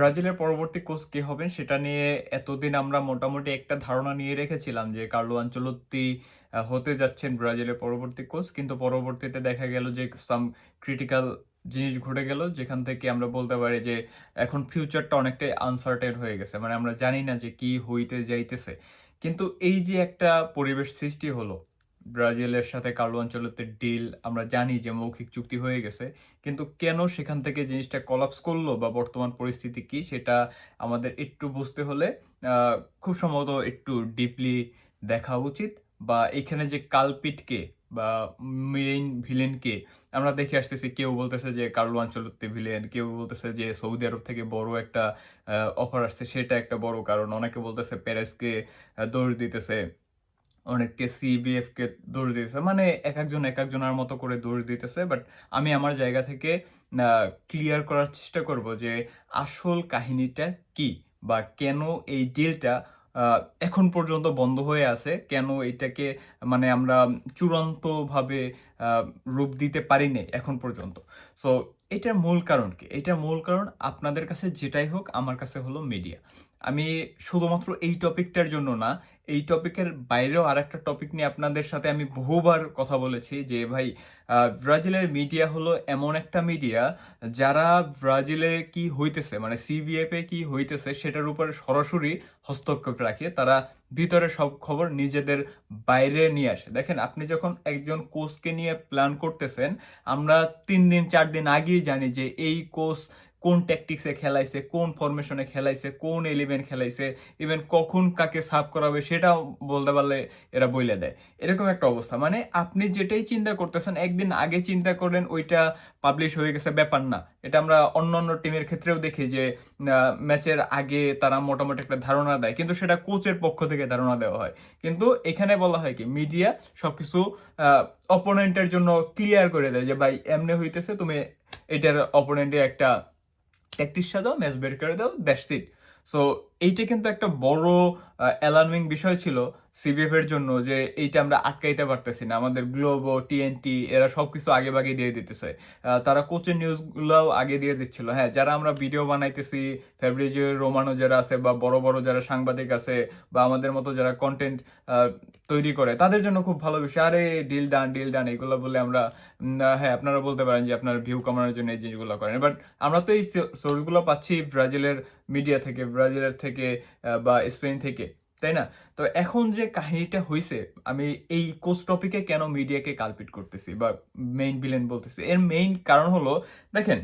ব্রাজিলের পরবর্তী কোচ কে হবেন সেটা নিয়ে এতদিন আমরা মোটামুটি একটা ধারণা নিয়ে রেখেছিলাম যে কার্লো আনচলত্তি আহ, হতে যাচ্ছেন ব্রাজিলের পরবর্তী কোচ। কিন্তু পরবর্তীতে দেখা গেল যে সাম ক্রিটিক্যাল জিনিস ঘটে গেল যেখান থেকে আমরা বলতে পারি যে এখন ফিউচারটা অনেকটাই আনসার্টেন হয়ে গেছে। মানে আমরা জানি না যে কি হইতে যাইতেছে। কিন্তু এই যে একটা পরিবেশ সৃষ্টি হলো ব্রাজিলের সাথে কার্লো আনচলত্তির ডিল আমরা জানি যে মৌখিক চুক্তি হয়ে গেছে। কিন্তু কেন সেখান থেকে জিনিসটা কলাপস করল বা বর্তমান পরিস্থিতি কি সেটা আমাদের একটু বুঝতে হলে খুব সম্ভবত একটু ডিপলি দেখা উচিত বা এখানে যে কালপিটকে বা মেইন ভিলেনকে আমরা দেখে আসতেছি, কেউ বলতেছে যে কার্লো আঞ্চলত্তি ভিলেন কেউ বলতেছে যে সৌদি আরব থেকে বড় একটা অফার আসছে, সেটা একটা বড় কারণ। অনেকে বলতেছে প্যারেসকে দোষ দিতেছে। অনেককে সিবিএফ কে দোষ দিতেছে মানে এক একজন এক একজনের মতো করে দোষ দিতেছে বাট আমি আমার জায়গা থেকে ক্লিয়ার করার চেষ্টা করব যে আসল কাহিনীটা কি বা কেন এই ডিলটা এখন পর্যন্ত বন্ধ হয়ে আছে? কেন এটাকে মানে আমরা চূড়ান্তভাবে রূপ দিতে পারিনি এখন পর্যন্ত? সো এটার মূল কারণ কি? এটার মূল কারণ আপনাদের কাছে যেটাই হোক, আমার কাছে হলো মিডিয়া আমি শুধুমাত্র এই টপিকটার জন্য না, এই টপিকের বাইরেও আর একটা টপিক নিয়ে আপনাদের সাথে আমি বহুবার কথা বলেছি যে, ভাই ব্রাজিলের মিডিয়া হলো এমন একটা মিডিয়া যারা ব্রাজিলে কি হইতেছে মানে সিবিএফ কি হইতেছে সেটার উপরে সরাসরি হস্তক্ষেপ রাখে। তারা ভিতরে সব খবর নিজেদের বাইরে নিয়ে আসে। দেখেন, আপনি যখন একজন কোচকে নিয়ে প্ল্যান করতেছেন, আমরা তিন দিন, চার দিন আগেই জানি যে, এই কোচ কোন ট্যাকটিক্সে খেলাইছে, কোন ফরমেশনে খেলাইছে, কোন এলিভেন খেলাইছে ইভেন কখন কাকে সাফ করাবে সেটাও বলতে পারলে এরা বইলে দেয়। এরকম একটা অবস্থা। মানে আপনি যেটাই চিন্তা করতেছেন, একদিন আগে চিন্তা করেন ওইটা পাবলিশ হয়ে গেছে, ব্যাপার না। এটা আমরা অন্য অন্য টিমের ক্ষেত্রেও দেখি যে ম্যাচের আগে তারা মোটামুটি একটা ধারণা দেয়, কিন্তু সেটা কোচের পক্ষ থেকে ধারণা দেওয়া হয়। কিন্তু এখানে বলা হয় কি মিডিয়া সবকিছু অপোনেন্টের জন্য ক্লিয়ার করে দেয় যে, ভাই, এমনি হইতেছে, তুমি এটার অপোনেন্টে একটা ট্যাকটিস সাজাও ম্যাচ বের করে দাও দ্যাটস ইট সো এইটা কিন্তু একটা বড় অ্যালার্মিং বিষয় ছিল সিবিএফ এর জন্য যে এইটা আমরা আটকাইতে পারতেছি না। আমাদের গ্লোবো টিএনটি এরা সবকিছু আগে ভাগে দিয়ে দিতেছে। তারা কোচের নিউজগুলোও আগে দিয়ে দিচ্ছিল। হ্যাঁ যারা আমরা ভিডিও বানাইতেছি ফেব্রিজিও রোমানো যারা আছে বা বড় বড় যারা সাংবাদিক আছে বা আমাদের মতো যারা কন্টেন্ট তৈরি করে, তাদের জন্য খুব ভালো বিষয়। আরে ডিল ডান ডিল ডান এগুলো বলে আমরা হ্যাঁ আপনারা বলতে পারেন যে আপনার ভিউ কমানোর জন্য এই জিনিসগুলো করেন। বাট আমরা তো এই সোর্সগুলো পাচ্ছি ব্রাজিলের মিডিয়া থেকে ব্রাজিলের থেকে আহ, বা স্পেন থেকে তাই না? তো এখন যে কাহিনীটা হয়েছে আমি এই কোচ টপিকে কেন মিডিয়াকে কালপিট করতেছি বা মেইন ভিলেন বলতেছি? এর মেইন কারণ হলো দেখেন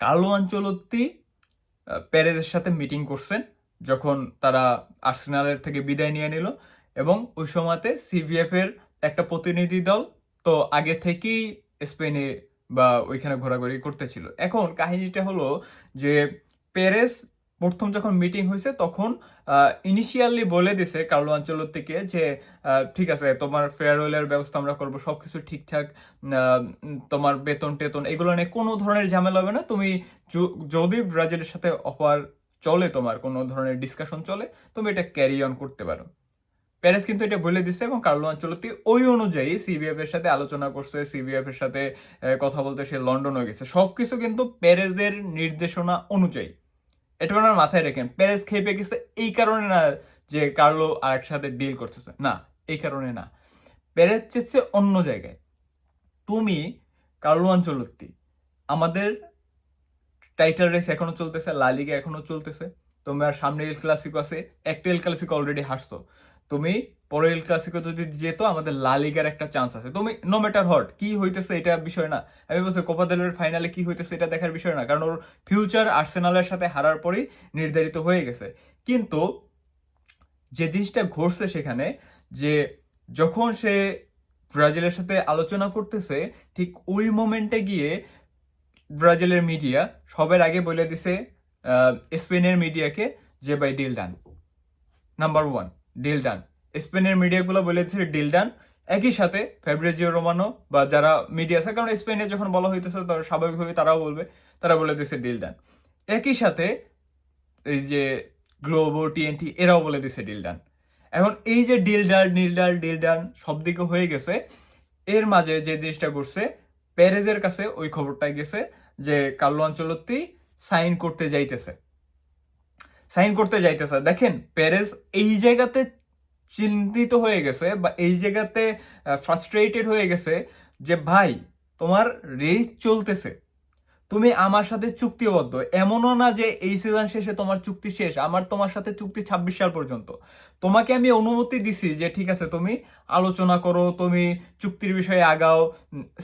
কার্লো আঞ্চলত্তি আহ, পেরেজের সাথে মিটিং করছেন যখন তারা আর্সেনালের থেকে বিদায় নিয়ে নিল এবং ওই সময়তে সিভিএফ এর একটা প্রতিনিধি দল তো আগে থেকেই স্পেনে বা ওইখানে ঘোরাঘুরি করতেছিল। এখন কাহিনীটা হলো যে পেরেস প্রথম যখন মিটিং হয়েছে তখন ইনিশিয়ালি বলে দিছে কার্লো আঞ্চলত্তিকে যে ঠিক আছে, তোমার ফেয়ারওয়েলের ব্যবস্থা আমরা করব, সবকিছু ঠিকঠাক তোমার বেতন টেতন, এগুলো নিয়ে কোনো ধরনের ঝামেলা হবে না। তুমি যদি ব্রাজিলের সাথে অফার চলে তোমার, কোনো ধরনের ডিসকাশন চলে, তুমি এটা ক্যারি অন করতে পারো। প্যারেস কিন্তু এটা বলে দিছে এবং কার্লো আঞ্চলতি ওই অনুযায়ী সিবিএফ এর সাথে আলোচনা করছে সিবিএফ এর সাথে কথা বলতে সে লন্ডনে গেছে। সবকিছু কিন্তু প্যারেজের নির্দেশনা অনুযায়ী। এটা ওনার মাথায় রেখেন। প্যারেস খেপে গেছে, এই কারণে না যে কার্লো আর সাথে ডিল করতেছে। না, এই কারণে না। প্যারেস চেয়েছে অন্য জায়গায়। তুমি কার্লো আঞ্চলত্তি আমাদের টাইটেল রেস এখনও চলতেছে লালিগা এখনও চলতেছে, তোমার সামনে এল ক্লাসিকো আছে, একটা এল ক্লাসিকো অলরেডি হারছো। তুমি পরের এল ক্লাসিকো যদি যেত, আমাদের লা লিগার একটা চান্স আছে। তুমি নো ম্যাটার হট কি হইতেছে এটা বিষয় না। আমি বলছি কোপা দেলের ফাইনালে কি হইতেছে এটা দেখার বিষয় না, কারণ ওর ফিউচার আর্সেনালের সাথে হারার পরেই নির্ধারিত হয়ে গেছে। কিন্তু যে জিনিসটা ঘটছে সেখানে, যে যখন সে ব্রাজিলের সাথে আলোচনা করতেছে, ঠিক ওই মোমেন্টে গিয়ে ব্রাজিলের মিডিয়া সবার আগে বলে দিছে স্পেনের মিডিয়াকে যে by deal done number one deal done. স্পেনের মিডিয়াগুলো বলে দিচ্ছে ডিল ডান। একই সাথে ফেব্রিজিও রোমানো বা যারা মিডিয়া আছে, কারণ স্পেনে যখন বলা হইতেছে, তারা স্বাভাবিকভাবে তারাও বলবে, তারা বলে দিছে ডিল ডান। একই সাথে এই যে গ্লোবো টিএনটি এরাও বলে দিছে ডিল ডান। এখন এই যে deal done deal done deal done সব দিকে হয়ে গেছে, এর মাঝে যে জিনিসটা ঘটছে প্যারেজের কাছে ওই খবরটা গেছে যে কার্লো আঞ্চলত্তি সাইন করতে যাইতেছে। সাইন করতে যাইতেছে। দেখেন পেরেজ এই জায়গাতে চিন্তিত হয়ে গেছে বা এই জায়গাতে ফ্রাস্ট্রেটেড হয়ে গেছে যে, ভাই, তোমার রেস চলতেছে। তুমি আমার সাথে চুক্তিবদ্ধ। এমনও না যে এই সিজন শেষে তোমার চুক্তি শেষ, আমার তোমার সাথে চুক্তি ছাব্বিশ সাল পর্যন্ত। তোমাকে আমি অনুমতি দিছি যে, ঠিক আছে, তুমি আলোচনা করো, তুমি চুক্তির বিষয়ে আগাও।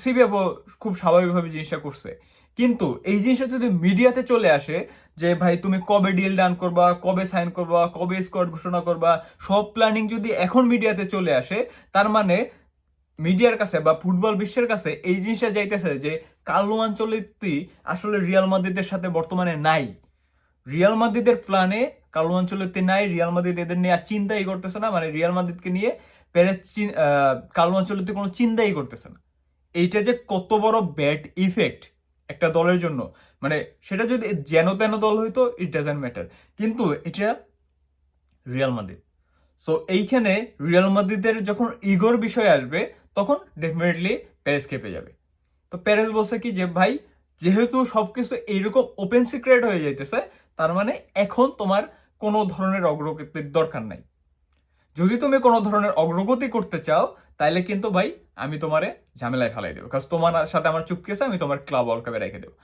সিবিএফও খুব স্বাভাবিকভাবে জিনিসটা করছে। কিন্তু এই জিনিসটা যদি মিডিয়াতে চলে আসে যে, ভাই, তুমি কবে ডিল ডান করবা, কবে সাইন করবা, কবে স্কোয়াড ঘোষণা করবা? সব প্ল্যানিং যদি এখন মিডিয়াতে চলে আসে, তার মানে মিডিয়ার কাছে বা ফুটবল বিশ্বের কাছে এই জিনিসটা যাইতেছে যে কার্লো আঞ্চলিকটি আসলে রিয়াল মাদ্রিদের সাথে বর্তমানে নাই। রিয়াল মাদ্রিদের প্ল্যানে কার্লো আঞ্চলিকটি নাই রিয়াল মাদ্রিদ এদের নিয়ে আর চিন্তাই করতেছে না মানে রিয়াল মাদ্রিদকে নিয়ে পেরে কালো আঞ্চলিকটি কোনো চিন্তাই করতেছে না। এইটা যে কত বড় ব্যাড ইফেক্ট একটা দলের জন্য। মানে সেটা যদি যেন তেন দল হইতো ইট ডাজেন্ট ম্যাটার কিন্তু এটা রিয়াল মাদ্রিদ সো এইখানে রিয়াল মাদ্রিদের যখন ইগোর বিষয় আসবে, তখন ডেফিনেটলি প্যারেস খেপে যাবে। তো প্যারেস বলছে কি যে, ভাই, যেহেতু সব সবকিছু এইরকম ওপেন সিক্রেট হয়ে যাইতেছে, তার মানে এখন তোমার কোনো ধরনের অগ্রগতির দরকার নাই। যদি তুমি কোনো ধরনের অগ্রগতি করতে চাও তাইলে কিন্তু ভাই আমি তোমারে ঝামেলায় ফেলাই দেবো। কারণ তোমার সাথে আমার চুক্তি আছে, আমি তোমার ক্লাব ওয়ার্ল্ড কাপে রেখে দেবো।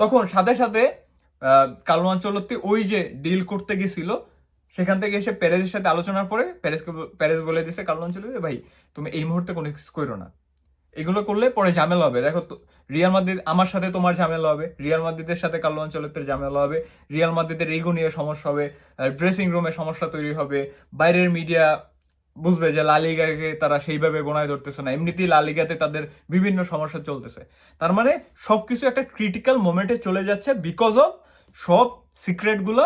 তখন সাথে সাথে কালো আঞ্চলত্তি ওই যে ডিল করতে গেছিল, সেখান থেকে এসে প্যারেজের সাথে আলোচনার পরে প্যারেজকে প্যারেজ বলে দিছে কার্লো আঞ্চলিক ভাই, তুমি এই মুহূর্তে কোনো কিছু করো না। এগুলো করলে পরে ঝামেলা হবে। দেখো রিয়াল মাদ্রিদ, আমার সাথে তোমার ঝামেলা হবে। রিয়াল মাদ্রিদের সাথে কার্লো আঞ্চলিকের ঝামেলা হবে। রিয়াল মাদ্রিদের এইগো নিয়ে সমস্যা হবে। ড্রেসিং রুমে সমস্যা তৈরি হবে। বাইরের মিডিয়া বুঝবে যে লালিগাকে তারা সেইভাবে গোনায় ধরতেছে না। এমনিতেই লালিগাতে তাদের বিভিন্ন সমস্যা চলতেছে। তার মানে সব কিছু একটা ক্রিটিক্যাল মোমেন্টে চলে যাচ্ছে বিকজ অফ সব সিক্রেটগুলো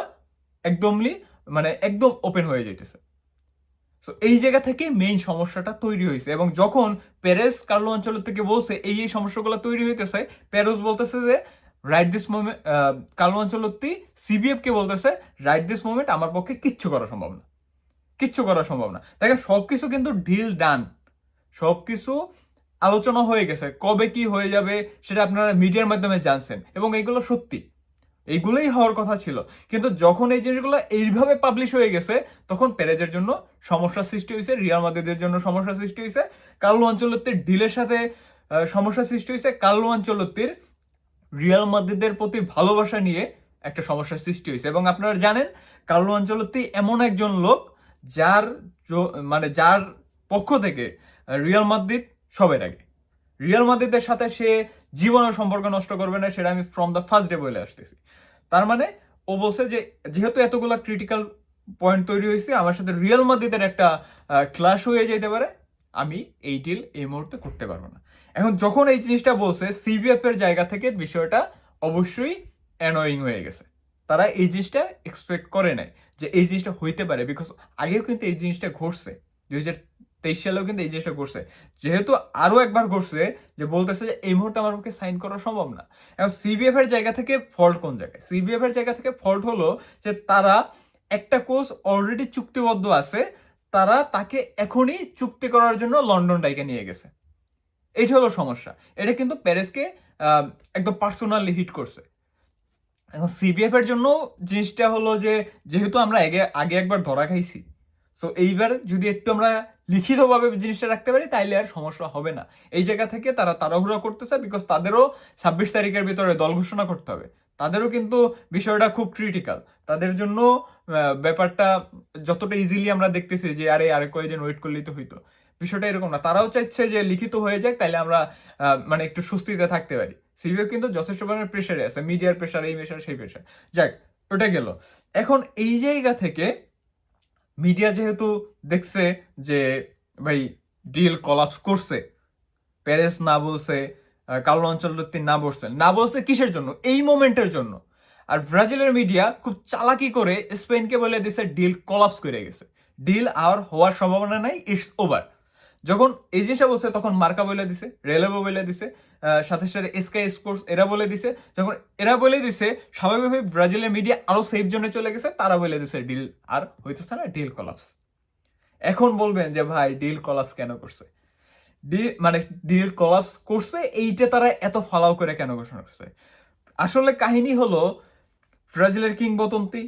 একদমলি মানে একদম ওপেন হয়ে যেতেছে সো এই জায়গা থেকে মেইন সমস্যাটা তৈরি হয়েছে এবং যখন প্যারেস কার্লো অঞ্চলের থেকে বলছে, এই এই সমস্যাগুলো তৈরি হইতেছে প্যারেস বলতেছে যে right this moment Carlo Ancelotti সিবিএফকে বলতেছে রাইট দিস মোমেন্ট আমার পক্ষে কিচ্ছু করা সম্ভব না। কিচ্ছু করা সম্ভব না। দেখেন সব কিছু কিন্তু ডিল ডান সব কিছু আলোচনা হয়ে গেছে। কবে কি হয়ে যাবে সেটা আপনারা মিডিয়ার মাধ্যমে জানছেন এবং এইগুলো সত্যি। এইগুলোই হওয়ার কথা ছিল। কিন্তু যখন এই জিনিসগুলো এইভাবে পাবলিশ হয়ে গেছে, তখন প্যারেজের জন্য সমস্যা সৃষ্টি হয়েছে রিয়াল মাদ্রিদের জন্য সমস্যা সৃষ্টি হয়েছে কার্লো আঞ্চলত্বের ডিলের সাথে সমস্যা সৃষ্টি হয়েছে। কার্লো আঞ্চলত্বের রিয়াল মাদ্রিদের প্রতি ভালোবাসা নিয়ে একটা সমস্যার সৃষ্টি হয়েছে। এবং আপনারা জানেন কার্লো আঞ্চলত্তি এমন একজন লোক যার মানে যার পক্ষ থেকে রিয়াল মাদ্রিদ সবের আগে রিয়াল মাদ্রিদের সাথে সে জীবনের সম্পর্ক নষ্ট করবে না, সেটা আমি ফ্রম দ্য ফার্স্ট ডে বলে আসতেছি। তার মানে ও বলছে যে, যেহেতু এতগুলো ক্রিটিক্যাল পয়েন্ট তৈরি হয়েছে, আমার সাথে রিয়াল মাদ্রিদের একটা ক্লাস হয়ে যেতে পারে, আমি এই ডিল এই মুহূর্তে করতে পারব না। এখন যখন এই জিনিসটা বলছে সিবিএফ এর জায়গা থেকে বিষয়টা অবশ্যই অ্যানোয়িং হয়ে গেছে। তারা এই জিনিসটা এক্সপেক্ট করে নাই। যে এই জিনিসটা হইতে পারে বিকজ আগেও কিন্তু এই জিনিসটা ঘটছে। দুই হাজার তেইশ সালেও কিন্তু এই জিনিসটা ঘটছে। যেহেতু আরও একবার ঘটছে যে বলতেছে যে এই মুহূর্তে আমার পক্ষে সাইন করা সম্ভব না। এবং সিবিএফ এর জায়গা থেকে ফল্ট কোন জায়গায়? সিবিএফ এর জায়গা থেকে ফল্ট হলো যে তারা একটা কোর্স অলরেডি চুক্তিবদ্ধ আছে, তারা তাকে এখনই চুক্তি করার জন্য লন্ডন ডাইকে নিয়ে গেছে। এটা হলো সমস্যা। এটা কিন্তু প্যারিসকে একদম পার্সোনালি হিট করছে। এখন সিবিএফ এর জন্য জিনিসটা হলো যে, যেহেতু আমরা আগে আগে একবার ধরা খাইছি সো এইবার যদি একটু আমরা লিখিতভাবে জিনিসটা রাখতে পারি, তাইলে আর সমস্যা হবে না। এই জায়গা থেকে তারা তাড়াহুড়া করতেছে বিকজ তাদেরও ছাব্বিশ তারিখের ভিতরে দল ঘোষণা করতে হবে। তাদেরও কিন্তু বিষয়টা খুব ক্রিটিক্যাল তাদের জন্য ব্যাপারটা যতটা ইজিলি আমরা দেখতেছি যে, আরে আরে কয়েকদিন ওয়েট করলেই তো হইতো। বিষয়টা এরকম না। তারাও চাইছে যে, লিখিত হয়ে যাক, তাইলে আমরা মানে একটু স্বস্তিতে থাকতে পারি। সিবিও কিন্তু যথেষ্ট পরিমাণে প্রেশারে আছে মিডিয়ার প্রেশার এই প্রেশার সেই প্রেশার যাক, ওটা গেল। এখন এই জায়গা থেকে মিডিয়া যেহেতু দেখছে যে, ভাই ডিল কলাপস করছে প্যারেস না বলছে কালো অঞ্চলটি না বলছে না বলছে কিসের জন্য? এই মোমেন্টের জন্য। আর ব্রাজিলের মিডিয়া খুব চালাকি করে স্পেনকে বলে দিছে ডিল কলাপস করে গেছে। ডিল আর হওয়ার সম্ভাবনা নাই ইটস ওভার যখন এই জিনিসটা বলছে, তখন মার্কা বলে দিছে রেলেভো বলে দিছে সাথে সাথে স্কাই স্পোর্টস এরা বলে দিছে। যখন এরা বলে দিছে স্বাভাবিকভাবে ব্রাজিলের মিডিয়া আরও সেফ জোনে চলে গেছে, তারা বলে দিছে ডিল আর হইতেছে না ডিল কলাপস এখন বলবেন যে, ভাই ডিল কলাপস কেন করছে? ডিল মানে ডিল কলাপস করছে, এইটা তারা এত ফালাও করে কেন ঘোষণা করছে? আসলে কাহিনী হলো, ব্রাজিলের কিংবদন্তি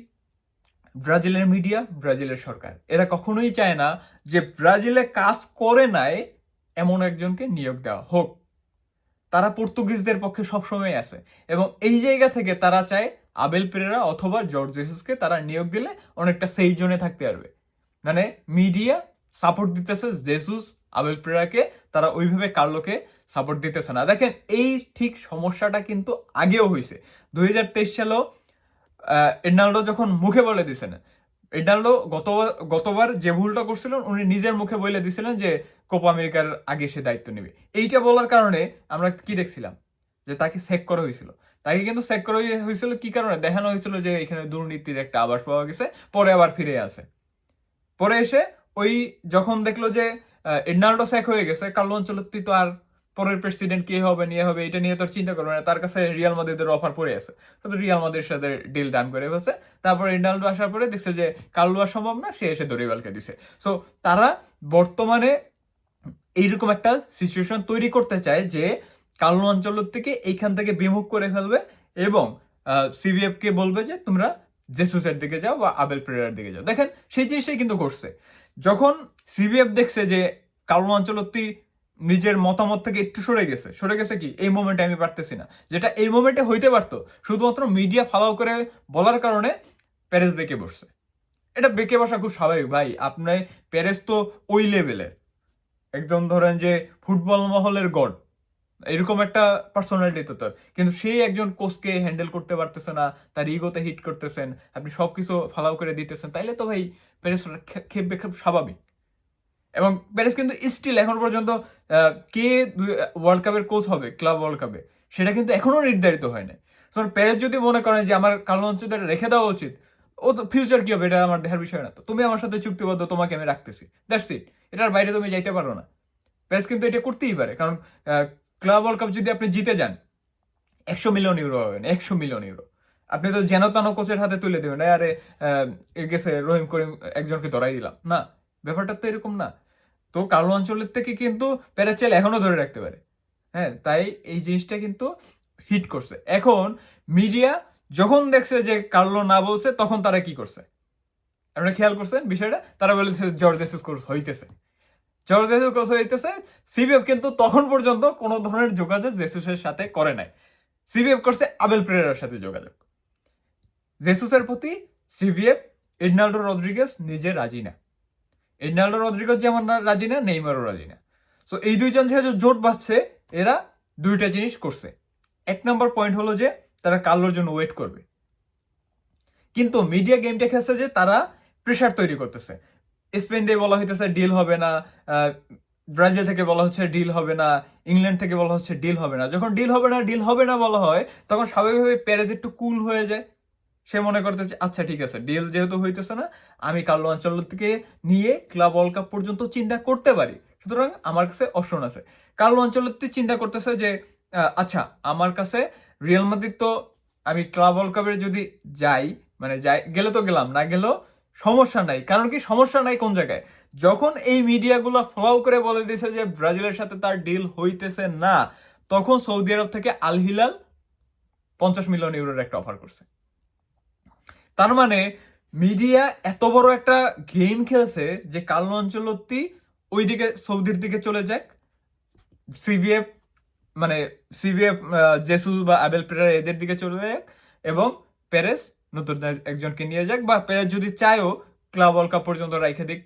ব্রাজিলের মিডিয়া, ব্রাজিলের সরকার। এরা কখনোই চায় না যে ব্রাজিলে কাজ করে নাই, এমন একজনকে নিয়োগ দেওয়া হোক। তারা পর্তুগিজদের পক্ষে সবসময় আছে এবং এই জায়গা থেকে তারা চায় আবেল পেরেরা অথবা জর্জ জেসুসকে তারা নিয়োগ দিলে অনেকটা সেই জোনে থাকতে পারবে। মানে মিডিয়া সাপোর্ট দিতেছে জেসুস আবেল পেরেরাকে, তারা ওইভাবে কার্লোকে সাপোর্ট দিতেছে না। দেখেন, এই ঠিক সমস্যাটা কিন্তু আগেও হয়েছে। দুই হাজার তেইশ সালেও এডনাল্ডো যখন মুখে বলে দিছেন এডনাল্ডো গতবার গতবার যে ভুলটা করছিলেন, উনি নিজের মুখে বলে দিছিলেন যে কোপা আমেরিকার আগে সে দায়িত্ব নেবে। এইটা বলার কারণে আমরা কি দেখছিলাম? যে তাকে সেক করা হয়েছিল। তাকে কিন্তু সেক করা হয়েছিল কি কারণে? দেখানো হয়েছিল যে এখানে দুর্নীতির একটা আবাস পাওয়া গেছে, পরে আবার ফিরে আসে। পরে এসে ওই যখন দেখল যে এডনাল্ডো সেক হয়ে গেছে কার্লো অঞ্চলত্তি তো আর পরের প্রেসিডেন্ট কে হবে, নিয়ে হবে, এটা নিয়ে তোর চিন্তা করবে না। তার কাছে রিয়াল মাদ্রিদের অফার পড়ে আছে। তো রিয়াল মাদ্রিদের সাথে ডিল ডান করে ফেলছে। তারপর রেনাল্ডো আসার পরে দেখছে যে কার্লো আর সম্ভব না, সে এসে দরিবালকে দিছে। সো তারা বর্তমানে এইরকম একটা সিচুয়েশন তৈরি করতে চায় যে কার্লো অঞ্চল থেকে এইখান থেকে বিমুখ করে ফেলবে এবং সিবিএফ কে বলবে যে তোমরা জেসুসের দিকে যাও বা আবেল প্রেরার দিকে যাও। দেখেন, সেই জিনিসটাই কিন্তু করছে যখন সিবিএফ দেখছে যে কার্লো অঞ্চলত্তি নিজের মতামত থেকে একটু সরে গেছে। সরে গেছে কি? এই মোমেন্টে আমি পারতেছি না। যেটা এই মোমেন্টে হইতে পারতো, শুধুমাত্র মিডিয়া ফালাও করে বলার কারণে প্যারেস বেঁকে বসছে। এটা বেঁকে বসা খুব স্বাভাবিক। ভাই, আপনার প্যারেস তো ওই লেভেলের একদম ধরেন যে ফুটবল মহলের গড। এরকম একটা পার্সোনালিটি তো তার। কিন্তু সেই একজন কোচকে হ্যান্ডেল করতে পারতেছে না, তার ইগোতে হিট করতেছেন, আপনি সবকিছু ফালাও করে দিতেছেন, তাইলে তো ভাই প্যারেস খেপবে খুব স্বাভাবিক। এবং প্যারিস কিন্তু স্টিল এখন পর্যন্ত কে ওয়ার্ল্ড কাপের কোচ হবে ক্লাব ওয়ার্ল্ড কাপে সেটা কিন্তু এখনও নির্ধারিত হয় না তখন প্যারিস যদি মনে করেন যে আমার কালো অঞ্চলটা রেখে দেওয়া উচিত, ও তো ফিউচার কী হবে, এটা আমার দেখার বিষয় না। তো তুমি আমার সাথে চুক্তিবদ্ধ, তোমাকে আমি রাখতেছি। দ্যাটস ইট এটার বাইরে তুমি যাইতে পারো না। প্যারিস কিন্তু এটা করতেই পারে, কারণ ক্লাব ওয়ার্ল্ড কাপ যদি আপনি জিতে যান, একশো মিলিয়ন ইউরো হবেন একশো মিলিয়ন ইউরো আপনি তো যেন তেন কোচের হাতে তুলে দেবেন আরে গেছে, রহিম করিম, একজনকে ধরাই দিলাম। না, ব্যাপারটা তো এরকম না। তো কালো অঞ্চলের থেকে কিন্তু প্যারাচেল এখনও ধরে রাখতে পারে। হ্যাঁ তাই এই জিনিসটা কিন্তু হিট করছে। এখন মিডিয়া যখন দেখছে যে কার্লো না বলছে, তখন তারা কি করছে? আপনারা খেয়াল করছেন বিষয়টা? তারা বলেছে জর্জ এসুস কোর্স হইতেছে। জর্জ এসুস কোর্স হইতেছে সিবিএফ কিন্তু তখন পর্যন্ত কোনো ধরনের যোগাযোগ জেসুসের সাথে করে নাই। সিবিএফ করছে আবেল প্রেরার সাথে যোগাযোগ। জেসুসের প্রতি সিবিএফ এডনাল্ডো রদ্রিগেস নিজে রাজি না। এডনাল্ডো রদ্রিগো যেমন রাজি না, নেইমারও রাজি না। সো এই দুইজন যেহেতু জোট বাঁচছে এরা দুইটা জিনিস করছে। এক নম্বর পয়েন্ট হলো যে, তারা কালোর জন্য ওয়েট করবে। কিন্তু মিডিয়া গেমটা খেলছে যে, তারা প্রেশার তৈরি করতেছে। স্পেন দিয়ে বলা হইতেছে ডিল হবে না। ব্রাজিল থেকে বলা হচ্ছে ডিল হবে না। ইংল্যান্ড থেকে বলা হচ্ছে ডিল হবে না। যখন ডিল হবে না ডিল হবে না বলা হয়, তখন স্বাভাবিকভাবে প্যারেজ একটু কুল হয়ে যায়। সে মনে করতেছে আচ্ছা ঠিক আছে ডিল যেহেতু হইতেছে না, আমি কার্লো অঞ্চল থেকে নিয়ে ক্লাব ওয়ার্ল্ড কাপ পর্যন্ত চিন্তা করতে পারি। সুতরাং আমার কাছে অপশন আছে। কার্লো অঞ্চলতে চিন্তা করতেছে যে আচ্ছা আমার কাছে রিয়েল মাদ্রিদ তো আমি ক্লাব ওয়ার্ল্ড কাপের যদি যাই মানে যাই, গেলে তো গেলাম, না গেলেও সমস্যা নাই। কারণ কি, সমস্যা নাই কোন জায়গায়? যখন এই মিডিয়াগুলো ফলো করে বলে দিয়েছে যে, ব্রাজিলের সাথে তার ডিল হইতেছে না, তখন সৌদি আরব থেকে আল হিলাল পঞ্চাশ মিলিয়ন ইউরোর একটা অফার করছে। তার মানে মিডিয়া এত বড় একটা গেম খেলছে যে কালো অঞ্চলত্তি ওইদিকে, সৌদির দিকে চলে যাক। সিবিএফ মানে সিবিএফ জেসুস বা আবেল পেরার এদের দিকে চলে যাক এবং প্যারেস নতুন একজনকে নিয়ে যাক বা প্যারেস যদি চায়ও ক্লাব ওয়ার্ল্ড কাপ পর্যন্ত রাইখে দিক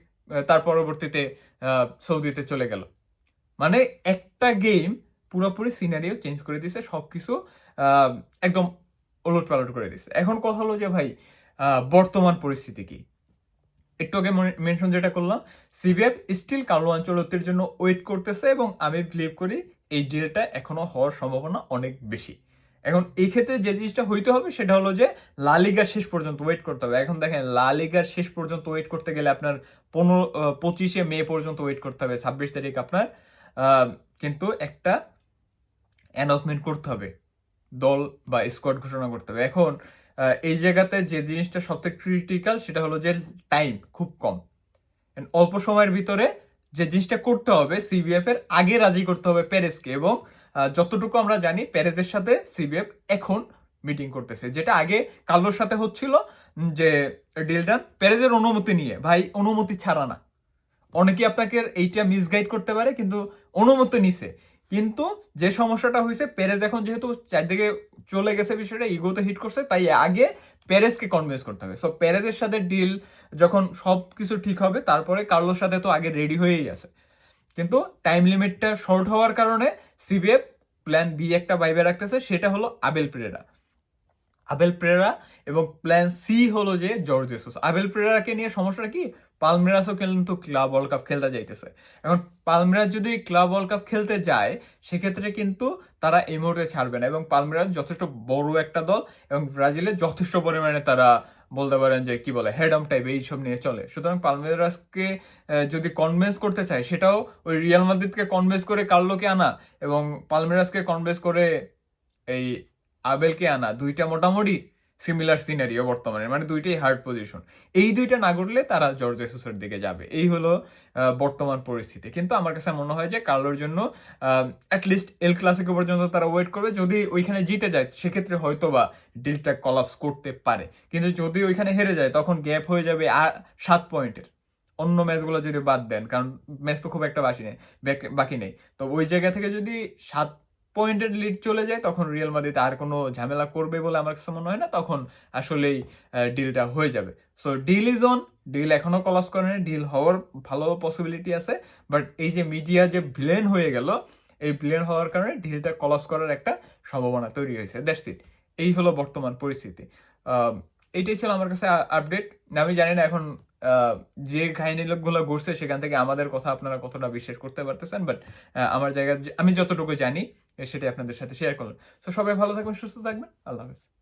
তার পরবর্তীতে সৌদিতে চলে গেল। মানে একটা গেম পুরোপুরি সিনারিও চেঞ্জ করে দিছে সব কিছু একদম ওলট পালট করে দিছে। এখন কথা হলো যে ভাই বর্তমান পরিস্থিতি কি? একটু আগে মেনশন যেটা করলাম সিবিএফ স্টিল কালো অঞ্চলত্বের জন্য ওয়েট করতেছে এবং আমি বিলিভ করি এই ডিলটা এখনও হওয়ার সম্ভাবনা অনেক বেশি। এখন এই ক্ষেত্রে যে জিনিসটা হইতে হবে সেটা হলো যে লালিগার শেষ পর্যন্ত ওয়েট করতে হবে। এখন দেখেন লালিগার শেষ পর্যন্ত ওয়েট করতে গেলে আপনার পনেরো পঁচিশে মে পর্যন্ত ওয়েট করতে হবে, ছাব্বিশ তারিখ আপনার কিন্তু একটা অ্যানাউন্সমেন্ট করতে হবে, দল বা স্কোয়াড ঘোষণা করতে হবে। এখন এই জায়গাতে যে জিনিসটা সবথেকে ক্রিটিক্যাল সেটা হলো যে টাইম খুব কম। অল্প সময়ের ভিতরে যে জিনিসটা করতে হবে সিবিএফ এর, আগে রাজি করতে হবে প্যারেসকে এবং যতটুকু আমরা জানি প্যারেসের সাথে সিবিএফ এখন মিটিং করতেছে। যেটা আগে কার্লোর সাথে হচ্ছিল যে ডিলটা পেরেজের অনুমতি নিয়ে, ভাই, অনুমতি ছাড়া না। অনেকে আপনাকে এইটা মিসগাইড করতে পারে, কিন্তু অনুমতি নিছে। কিন্তু যে সমস্যাটা হয়েছে পেরেজ এখন যেহেতু চারদিকে চলে গেছে বিষয়টা ইগোতে হিট করছে, তাই আগে পেরেজকে কনভিন্স করতে হবে। সো পেরেজের সাথে ডিল যখন সব কিছু ঠিক হবে, তারপরে কার্লোর সাথে তো আগে রেডি হয়েই আছে। কিন্তু টাইম লিমিটটা শর্ট হওয়ার কারণে সিবিএফ প্ল্যান বি একটা বাইবে রাখতেছে, সেটা হলো আবেল প্রেরা আবেল প্রেরা এবং প্ল্যান সি হলো যে জর্জ জেসুস আবেল প্রেরাকে নিয়ে সমস্যাটা কি? পালমেরাসও কিন্তু ক্লাব ওয়ার্ল্ড কাপ খেলতে যাইতেছে। এখন পালমেরাস যদি ক্লাব ওয়ার্ল্ড কাপ খেলতে যায়, সেক্ষেত্রে কিন্তু তারা এই মুহূর্তে ছাড়বে না এবং পালমেরাস যথেষ্ট বড় একটা দল এবং ব্রাজিলে যথেষ্ট পরিমাণে তারা বলতে পারেন যে, কি বলে হেডম টাইপ এইসব নিয়ে চলে। সুতরাং পালমেরাসকে যদি কনভিন্স করতে চায়, সেটাও ওই রিয়াল মাদ্রিদকে কনভিন্স করে কার্লোকে আনা এবং পালমেরাসকে কনভিন্স করে এই আবেলকে আনা। দুইটা মোটামুটি সিমিলার সিনারিও বর্তমানে মানে দুইটাই হার্ড পজিশন এই দুইটা না ঘটলে তারা জর্জ এসোসের দিকে যাবে। এই হলো বর্তমান পরিস্থিতি। কিন্তু আমার কাছে মনে হয় যে কার্লোর জন্য অ্যাটলিস্ট এল ক্লাসিকো পর্যন্ত তারা ওয়েট করবে। যদি ওইখানে জিতে যায়, সেক্ষেত্রে হয়তো বা ডিলটা কলাপস করতে পারে। কিন্তু যদি ওইখানে হেরে যায়, তখন গ্যাপ হয়ে যাবে আর সাত পয়েন্টের। অন্য ম্যাচগুলো যদি বাদ দেন, কারণ ম্যাচ তো খুব একটা বাকি নেই, বাকি- বাকি নেই। তো ওই জায়গা থেকে যদি সাত পয়েন্টের লিড চলে যায়, তখন রিয়াল মাদ্রিদ আর কোনো ঝামেলা করবে বলে আমার কাছে মনে হয় না, তখন আসলেই ডিলটা হয়ে যাবে। So deal is on deal এখনও কলাপস করেনি ডিল হওয়ার ভালো পসিবিলিটি আছে বাট এই যে মিডিয়া যে ভিলেন হয়ে গেল, এই ভিলেন হওয়ার কারণে ডিলটা কলাপস করার একটা সম্ভাবনা তৈরি হয়েছে। দ্যাটস ইট এই হলো বর্তমান পরিস্থিতি। এইটাই ছিল আমার কাছে আপডেট আমি জানি না এখন যে কাহিনী লোকগুলো ঘুরছে, সেখান থেকে আমাদের কথা আপনারা কতটা বিশ্বাস করতে পারতেছেন বাট আমার জায়গায় আমি যতটুকু জানি, সেটাই আপনাদের সাথে শেয়ার করলাম। তো সবাই ভালো থাকবেন, সুস্থ থাকবেন, আল্লাহ হাফেজ।